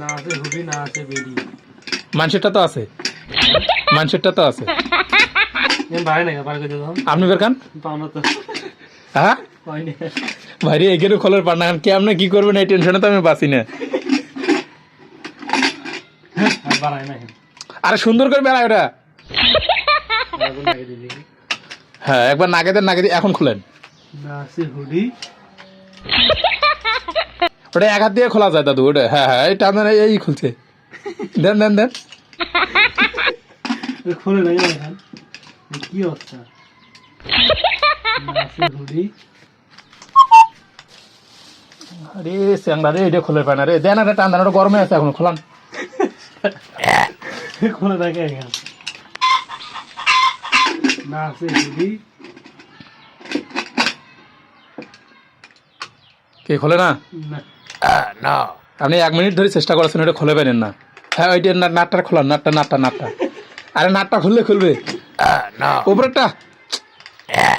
না আছে হুডি না আছে বেডি মানুষেরটা তো আছে। মানুষেরটা তো আছে। এম ভাই না পার করে দাও। আপনি বের খান। পাও না তো হ্যাঁ? ভাইরে খোলার পার না। কে আপনি কি করবেন? এই টেনশনে তো আমি বাঁচি না। আর সুন্দর করে বেড়ায় ওটা। হ্যাঁ একবার নাকে দেন নাকে দিয়ে এখন খুলেন। না আছে হুডি ওটা এক হাত দিয়ে খোলা যায় দাদু ওটা। হ্যাঁ হ্যাঁ এই টান এই খুলছে। দেন দেন দেন। খুলে কি অবস্থা? না আরে স্যাংলা রে এটা খুলে পায় না রে। দেন একটা টান দেন ওটা গরমে আছে এখন খোলান। খুলে থাকে না আছে হুডি কে খোলে না? না। আপনি এক মিনিট ধরে চেষ্টা করেছেন ওটা খুলে পারেন না। হ্যাঁ ওইটা না- নাটটা খোলান নাটটা নাটটা নাটটা। আরে নাটটা খুললে খুলবে। উপরেরটা।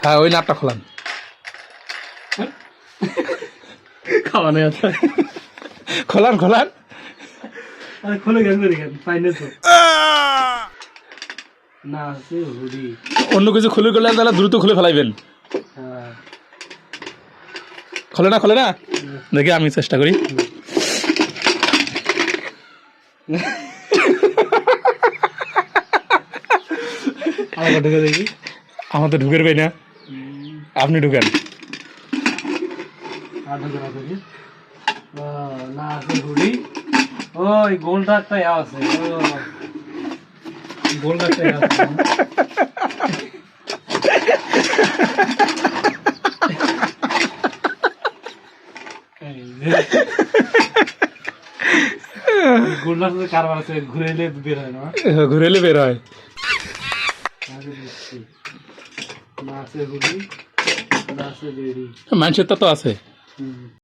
হ্যাঁ ওই নাটটা খোলান। খাওয়ানো আছে। খোলান খোলান। খুলে গেল দেখেন ফাইনে না অন্য কিছু খুলে করলে তাহলে দ্রুত খুলে ফেলাইবেন। হ্যাঁ। খোলে না খোলে না? দেখি আমি চেষ্টা করি। আর ঢুকে দেখি। আমার তো ঢুকের না। আপনি ঢুকেন। না ওই গোলটা একটা আছে গোলটা একটা আছে এই যে। গোলটার সাথে কারবার আছে ঘুরে এলে বের হয় না ঘুরে এলে বের হয় আগে বুঝছি। না আছে হুডি না আছে হয় মানুষের তো আছে। হুম।